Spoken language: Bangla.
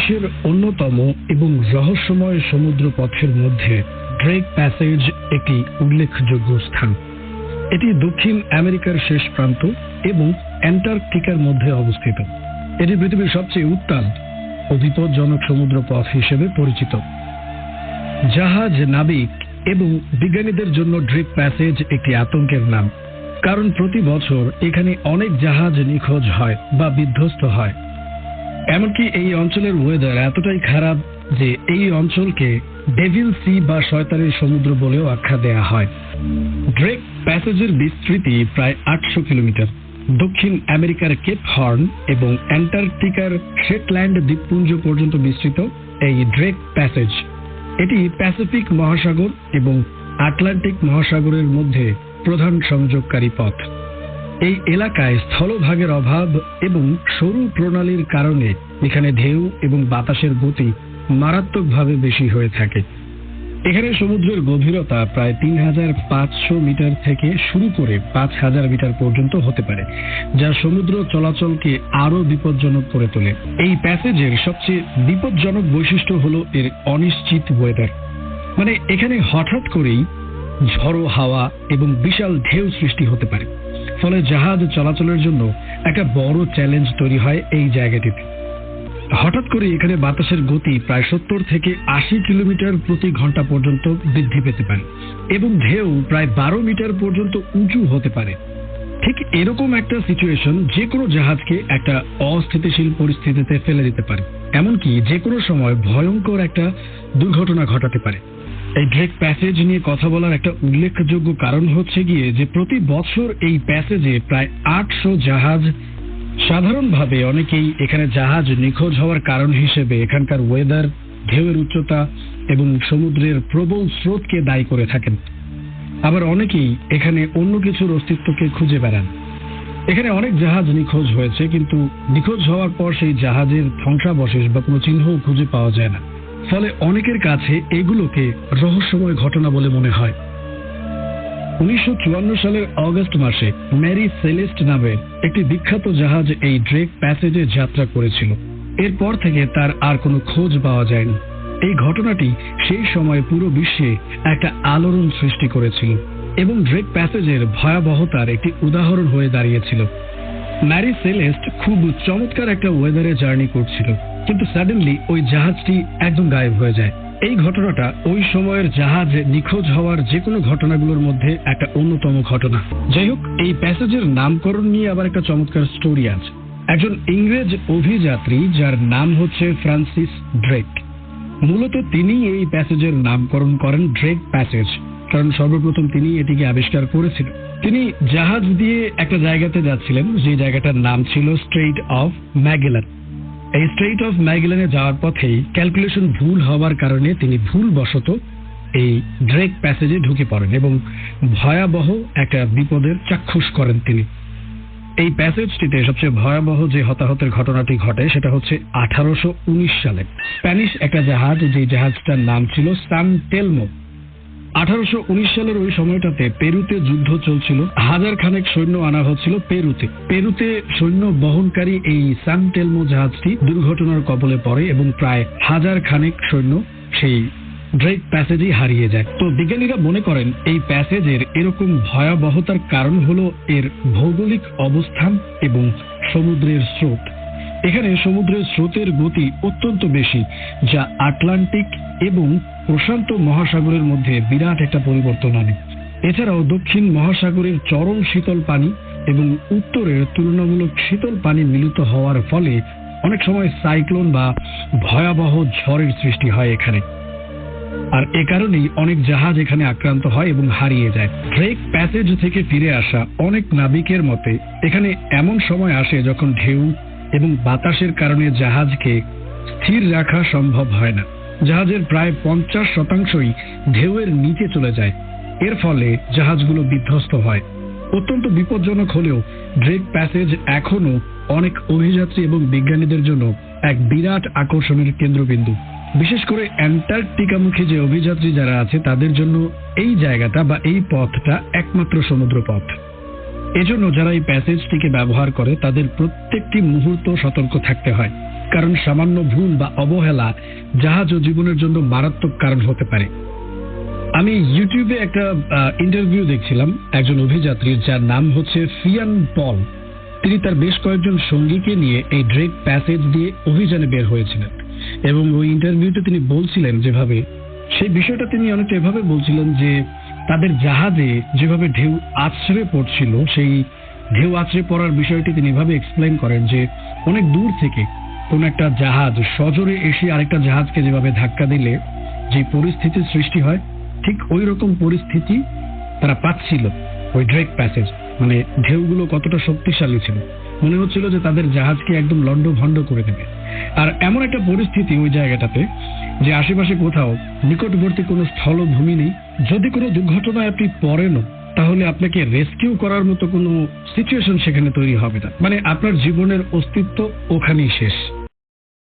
বিশ্বের অন্যতম এবং রহস্যময় সমুদ্র পথের মধ্যে ড্রেক প্যাসেজ একটি উল্লেখযোগ্য স্থান। এটি দক্ষিণ আমেরিকার শেষ প্রান্ত এবং অ্যান্টার্কটিকার মধ্যে অবস্থিত। এটি পৃথিবীর সবচেয়ে উত্তাল ও বিপজ্জনক সমুদ্র পথ হিসেবে পরিচিত। জাহাজ নাবিক এবং বিজ্ঞানীদের জন্য ড্রেক প্যাসেজ একটি আতঙ্কের নাম, কারণ প্রতি বছর এখানে অনেক জাহাজ নিখোঁজ হয় বা বিধ্বস্ত হয়। এমনকি এই অঞ্চলের ওয়েদার এতটাই খারাপ যে এই অঞ্চলকে ডেভিল সি বা শয়তানের সমুদ্র বলেও আখ্যা দেয়া হয়। ড্রেক প্যাসেজের বিস্তৃতি প্রায় আটশো কিলোমিটার। দক্ষিণ আমেরিকার কেপ হর্ন এবং অ্যান্টার্কটিকার শেটল্যান্ড দ্বীপপুঞ্জ পর্যন্ত বিস্তৃত এই ড্রেক প্যাসেজ এটি প্যাসিফিক মহাসাগর এবং আটলান্টিক মহাসাগরের মধ্যে প্রধান সংযোগকারী পথ। এই এলাকায় স্থলভাগের অভাব এবং সরু প্রণালীর কারণে এখানে ঢেউ এবং বাতাসের গতি মারাত্মকভাবে বেশি হয়ে থাকে। এখানে সমুদ্রের গভীরতা প্রায় তিন হাজার পাঁচশো মিটার থেকে শুরু করে পাঁচ হাজার মিটার পর্যন্ত হতে পারে, যা সমুদ্র চলাচলকে আরও বিপজ্জনক করে তোলে। এই প্যাসেজের সবচেয়ে বিপজ্জনক বৈশিষ্ট্য হল এর অনিশ্চিত ওয়েদার মানে এখানে হঠাৎ করেই ঝড়ো হাওয়া এবং বিশাল ঢেউ সৃষ্টি হতে পারে। ফলে জাহাজ চলাচলের জন্য একটা বড় চ্যালেঞ্জ তৈরি হয় এই জায়গাটিতে। হঠাৎ করে এখানে বাতাসের গতি প্রায় সত্তর থেকে আশি কিলোমিটার প্রতি ঘণ্টা পর্যন্ত বৃদ্ধি পেতে পারে এবং ঢেউ প্রায় বারো মিটার পর্যন্ত উঁচু হতে পারে। ঠিক এরকম একটা সিচুয়েশন যে কোনো জাহাজকে একটা অস্থিতিশীল পরিস্থিতিতে ফেলে দিতে পারে। এমনকি যে কোনো সময় ভয়ঙ্কর একটা দুর্ঘটনা ঘটাতে পারে। এই ড্রেক প্যাসেজ নিয়ে কথা বলার একটা উল্লেখযোগ্য কারণ হচ্ছে গিয়ে যে প্রতি বছর এই প্যাসেজে প্রায় আটশো জাহাজ, সাধারণভাবে অনেকেই এখানে জাহাজ নিখোঁজ হওয়ার কারণ হিসেবে এখানকার ওয়েদার ঢেউয়ের উচ্চতা এবং সমুদ্রের প্রবল স্রোতকে দায়ী করে থাকেন। আবার অনেকেই এখানে অন্য কিছুর অস্তিত্বকে খুঁজে বেড়ান। এখানে অনেক জাহাজ নিখোঁজ হয়েছে, কিন্তু নিখোঁজ হওয়ার পর সেই জাহাজের ধ্বংসাবশেষ বা কোনো চিহ্নও খুঁজে পাওয়া যায় না। ফলে অনেকের কাছে এগুলোকে রহস্যময় ঘটনা বলে মনে হয়। উনিশশো চুয়ান্ন সালের অগস্ট মাসে ম্যারি সেলেস্ট নামে একটি বিখ্যাত জাহাজ এই ড্রেক প্যাসেজে যাত্রা করেছিল। এরপর থেকে তার আর কোনো খোঁজ পাওয়া যায়নি। এই ঘটনাটি সেই সময় পুরো বিশ্বে একটা আলোড়ন সৃষ্টি করেছিল এবং ড্রেক প্যাসেজের ভয়াবহতার একটি উদাহরণ হয়ে দাঁড়িয়েছিল। ম্যারি সেলেস্ট খুব চমৎকার একটা ওয়েদারে জার্নি করছিল। কিন্তু সাডেনলি ওই জাহাজটি একদম গায়েব হয়ে যায়। এই ঘটনাটা ওই সময়ের জাহাজ নিখোঁজ হওয়ার যে কোনো ঘটনাগুলোর মধ্যে একটা অন্যতম ঘটনা। যাই হোক, এই প্যাসেজের নামকরণ নিয়ে আবার একটা চমৎকার স্টোরি আছে। একজন ইংরেজ অভিযাত্রী যার নাম হচ্ছে ফ্রান্সিস ড্রেক মূলত তিনি এই প্যাসেজের নামকরণ করেন ড্রেক প্যাসেজ কারণ সর্বপ্রথম তিনি এটিকে আবিষ্কার করেছিলেন। তিনি জাহাজ দিয়ে একটা জায়গাতে যাচ্ছিলেন, যে জায়গাটার নাম ছিল স্ট্রেইট অফ ম্যাগেলান এই স্ট্রেইট অফ ম্যাগেলানে যাওয়ার পথেই ক্যালকুলেশন ভুল হওয়ার কারণে তিনি ভুল বশত এই ড্রেক প্যাসেজে ঢুকে পড়েন এবং ভয়াবহ একটা বিপদের চাক্ষুষ করেন তিনি। এই প্যাসেজটিতে সবচেয়ে ভয়াবহ যে হতাহতের ঘটনাটি ঘটে সেটা হচ্ছে আঠারোশো উনিশ সালে। স্প্যানিশ একটা জাহাজ, যে জাহাজটার নাম ছিল সান টেলমো আঠারোশো উনিশ সালের ওই সময়টাতে পেরুতে যুদ্ধ চলছিল। হাজার খানেক সৈন্য আনা হচ্ছিল পেরুতে। পেরুতে সৈন্য বহনকারী এই সান টেলমো জাহাজটি দুর্ঘটনার কবলে পড়ে এবং প্রায় হাজার খানেক সৈন্য সেই ড্রেক প্যাসেজেই হারিয়ে যায়। তো বিজ্ঞানীরা মনে করেন, এই প্যাসেজের এরকম ভয়াবহতার কারণ হলো এর ভৌগোলিক অবস্থান এবং সমুদ্রের স্রোত। এখানে সমুদ্রের স্রোতের গতি অত্যন্ত বেশি, যা আটলান্টিক এবং প্রশান্ত মহাসাগরের মধ্যে বিরাট একটা পরিবর্তন আনে। এছাড়াও দক্ষিণ মহাসাগরের চরম শীতল পানি এবং উত্তরের তুলনামূলক শীতল পানি মিলিত হওয়ার ফলে অনেক সময় সাইক্লোন বা ভয়াবহ ঝড়ের সৃষ্টি হয় এখানে। আর এ কারণেই অনেক জাহাজ এখানে আক্রান্ত হয় এবং হারিয়ে যায়। ড্রেক প্যাসেজ থেকে ফিরে আসা অনেক নাবিকের মতে, এখানে এমন সময় আসে যখন ঢেউ এবং বাতাসের কারণে জাহাজকে স্থির রাখা সম্ভব হয় না। জাহাজের প্রায় পঞ্চাশ শতাংশই ঢেউয়ের নিচে চলে যায়। এর ফলে জাহাজগুলো বিধ্বস্ত হয়। অত্যন্ত বিপজ্জনক হলেও ড্রেক প্যাসেজ এখনও অনেক অভিযাত্রী এবং বিজ্ঞানীদের জন্য এক বিরাট আকর্ষণের কেন্দ্রবিন্দু। বিশেষ করে অ্যান্টার্কটিকামুখী যে অভিযাত্রী যারা আছে, তাদের জন্য এই জায়গাটা বা এই পথটা একমাত্র সমুদ্র পথ এজন্য যারা এই প্যাসেজটিকে ব্যবহার করে, তাদের প্রত্যেকটি মুহূর্ত সতর্ক থাকতে হয়। কারণ সামান্য ভুল বা অবহেলা জাহাজ ও জীবনের জন্য মারাত্মক কারণ হতে পারে। আমি ইউটিউবে একটা ইন্টারভিউ দেখছিলাম একজন অভিযাত্রীর যার নাম হচ্ছে ফিয়ান পল। তিনি তার বেশ কয়েকজন সঙ্গীকে নিয়ে এই ড্রেক প্যাসেজ দিয়ে অভিযানে বের হয়েছিলেন। এবং ওই ইন্টারভিউতে তিনি বলছিলেন যেভাবে, সেই বিষয়টা তিনি অনেকটা এভাবে বলছিলেন যে তাদের জাহাজে যেভাবে ঢেউ আছড়ে পড়ছিল, সেই ঢেউ আছড়ে পড়ার বিষয়টি তিনি এভাবে এক্সপ্লেন করেন যে অনেক দূর থেকে কোন একটা জাহাজ সজোরে এসে আরেকটা জাহাজকে যেভাবে ধাক্কা দিলে যে পরিস্থিতির সৃষ্টি হয়, ঠিক ওই রকম পরিস্থিতি তারা পাচ্ছিল ওই ড্রেক প্যাসেজ মানে ঢেউগুলো কতটা শক্তিশালী ছিল। মনে হচ্ছিল যে তাদের জাহাজকে একদম লন্ড ভন্ড করে দেবে। আর এমন একটা পরিস্থিতি ওই জায়গাটাতে যে আশেপাশে কোথাও নিকটবর্তী কোনো স্থলভূমি নেই যদি কোনো দুর্ঘটনায় আপনি পড়েন, তাহলে আপনাকে রেস্কিউ করার মতো কোনো সিচুয়েশন সেখানে তৈরি হবে না। মানে আপনার জীবনের অস্তিত্ব ওখানেই শেষ।